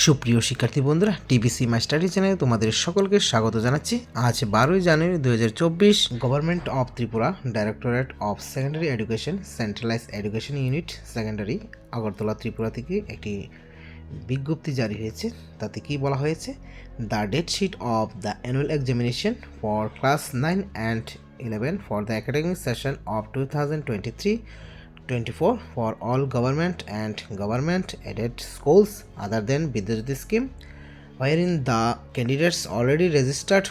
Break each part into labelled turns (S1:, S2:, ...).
S1: সুপ্রিয় শিক্ষার্থী বন্ধুরা টিবিসি মাই স্টাডি চ্যানেলে তোমাদের সকলকে স্বাগত জানাচ্ছি। আজ বারোই জানুয়ারি দু হাজার চব্বিশ government of Tripura directorate of secondary education centralise education unit secondary Agartala Tripura থেকে একটি বিজ্ঞপ্তি জারি হয়েছে। তাতে কি বলা হয়েছে? The date sheet of the annual examination for class nine and eleven for the academic session of two thousand twenty three 24 for all government and government aided schools other than Vidyajyoti scheme wherein the candidates already registered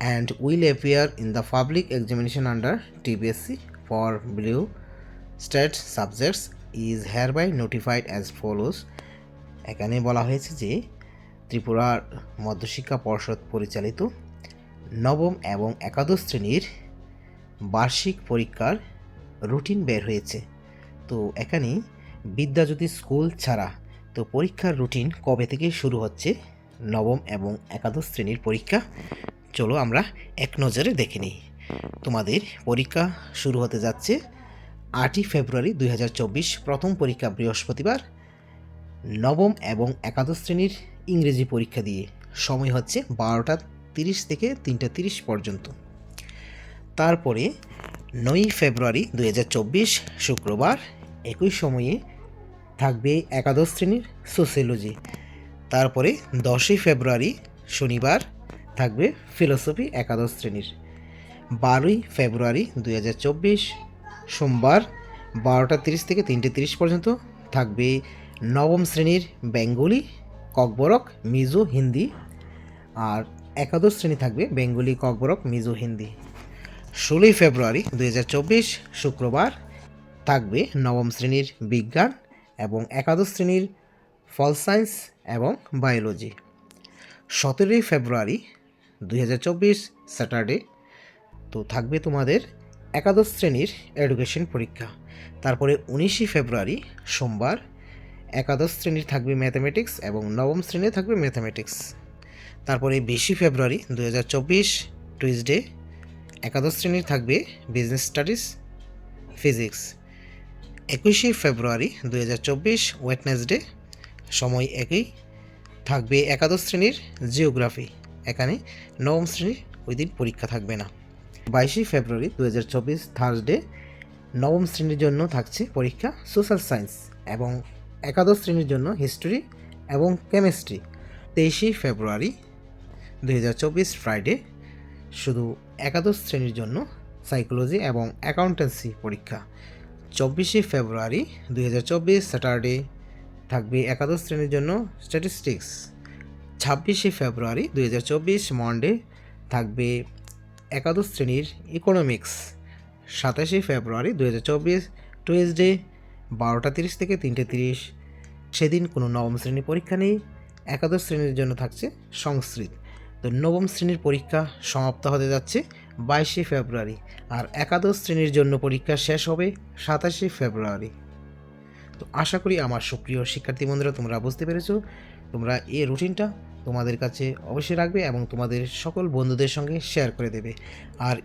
S1: and will appear in the public examination under TBSC for blue state subjects is hereby notified as follows এখানে বলা হয়েছে যে ত্রিপুরার মধ্যশিক্ষা পর্ষদ পরিচালিত নবম এবং একাদশ শ্রেণির বার্ষিক পরীক্ষার রুটিন বের হয়েছে। তো এখানে বিদ্যাজ্যোতি স্কুল ছাড়া। তো পরীক্ষার রুটিন কবে থেকে শুরু হচ্ছে? নবম এবং একাদশ শ্রেণির পরীক্ষা। চলো আমরা এক নজরে দেখে নিই। তোমাদের পরীক্ষা শুরু হতে যাচ্ছে আটই ফেব্রুয়ারি দু হাজার চব্বিশ, প্রথম পরীক্ষা বৃহস্পতিবার, নবম এবং একাদশ শ্রেণির ইংরেজি পরীক্ষা দিয়ে। সময় হচ্ছে বারোটা তিরিশ থেকে তিনটা তিরিশ পর্যন্ত। তারপরে নয়ই ফেব্রুয়ারি দু হাজার চব্বিশ, শুক্রবার একই সময়ে থাকবে একাদশ শ্রেণির সোসিওলজি। তারপরে দশই ফেব্রুয়ারি শনিবার থাকবে ফিলোসফি একাদশ শ্রেণির। বারোই ফেব্রুয়ারি দু হাজার চব্বিশ, সোমবার বারোটা তিরিশ থেকে তিনটে তিরিশ পর্যন্ত থাকবে নবম শ্রেণির বেঙ্গলি, ককবরক, মিজো, হিন্দি। আর একাদশ শ্রেণি থাকবে বেঙ্গলি, ককবরক, মিজো, হিন্দি। ষোলোই ফেব্রুয়ারি দু হাজার চব্বিশ শুক্রবার থাকবে নবম শ্রেণির বিজ্ঞান এবং একাদশ শ্রেণির ফল সায়েন্স এবং বায়োলজি। সতেরোই ফেব্রুয়ারি দু হাজার চব্বিশ স্যাটারডে। তো থাকবে তোমাদের একাদশ শ্রেণির এডুকেশন পরীক্ষা। তারপরে উনিশে ফেব্রুয়ারি সোমবার একাদশ শ্রেণির থাকবে ম্যাথামেটিক্স এবং নবম শ্রেণির থাকবে ম্যাথামেটিক্স। তারপরে বিশে ফেব্রুয়ারি দু হাজার চব্বিশ টুইসডে একাদশ শ্রেণির থাকবে বিজনেস স্টাডিজ ফিজিক্স একুশে ফেব্রুয়ারি দু হাজার চব্বিশ ওয়েটনেসডে সময় একই। থাকবে একাদশ শ্রেণির জিওগ্রাফি এখানে নবম শ্রেণির ওই দিন পরীক্ষা থাকবে না। বাইশে ফেব্রুয়ারি দু হাজার চব্বিশ থার্সডে নবম শ্রেণির জন্য থাকছে পরীক্ষা সোশ্যাল সায়েন্স এবং একাদশ শ্রেণির জন্য হিস্ট্রি এবং কেমিস্ট্রি তেইশে ফেব্রুয়ারি দু হাজার চব্বিশ ফ্রাইডে শুধু একাদশ শ্রেণির জন্য সাইকোলজি এবং অ্যাকাউন্টেন্সি পরীক্ষা। চব্বিশে ফেব্রুয়ারি দুই হাজার চব্বিশ, স্যাটারডে থাকবে একাদশ শ্রেণির জন্য স্ট্যাটিস্টিক্স। ছাব্বিশে ফেব্রুয়ারি দুই হাজার চব্বিশ, মন্ডে থাকবে একাদশ শ্রেণির ইকোনমিক্স। সাতাশে ফেব্রুয়ারি দু হাজার চব্বিশ, টুয়েসডে বারোটা তিরিশ থেকে তিনটে তিরিশ। সেদিন কোনো নবম শ্রেণির পরীক্ষা নেই। একাদশ শ্রেণির জন্য থাকছে সংস্কৃত। তো নবম শ্রেণির পরীক্ষা সমাপ্ত হতে যাচ্ছে বাইশে ফেব্রুয়ারি আর একাদশ শ্রেণির জন্য পরীক্ষা শেষ হবে সাতাশে ফেব্রুয়ারি। তো আশা করি আমার সুপ্রিয় শিক্ষার্থী বন্ধুরা, তোমরা বুঝতে পেরেছ, তোমরা এই রুটিনটা তোমাদের কাছে অবশ্যই রাখবে এবং তোমাদের সকল বন্ধুদের সঙ্গে শেয়ার করে দেবে। আর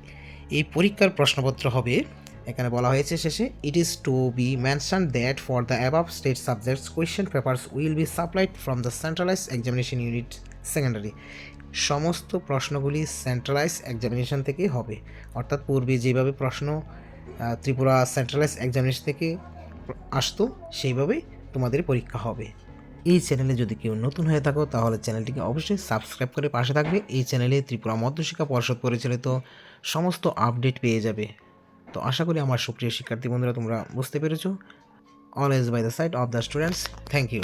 S1: এই পরীক্ষার প্রশ্নপত্র হবে, এখানে বলা হয়েছে শেষে it is to be mention that for the above state subjects question papers will be supplied from the centralise examination unit secondary সমস্ত প্রশ্নগুলি সেন্ট্রালাইজ এক্সামিনেশন থেকে হবে। অর্থাৎ পূর্বে যেভাবে প্রশ্ন ত্রিপুরা সেন্ট্রালাইজ এক্সামিনেশন থেকে আসতো সেইভাবেই তোমাদের পরীক্ষা হবে। এই চ্যানেলে যদি কেউ নতুন হয়ে থাকো, তাহলে চ্যানেলটিকে অবশ্যই সাবস্ক্রাইব করে পাশে থাকবে। এই চ্যানেলে ত্রিপুরা মধ্যশিক্ষা পর্ষদ পরিচালিত সমস্ত আপডেট পেয়ে যাবে। তো আশা করি আমার সুপ্রিয় শিক্ষার্থী বন্ধুরা, তোমরা বুঝতে পেরেছ। Always by the side of the students thank you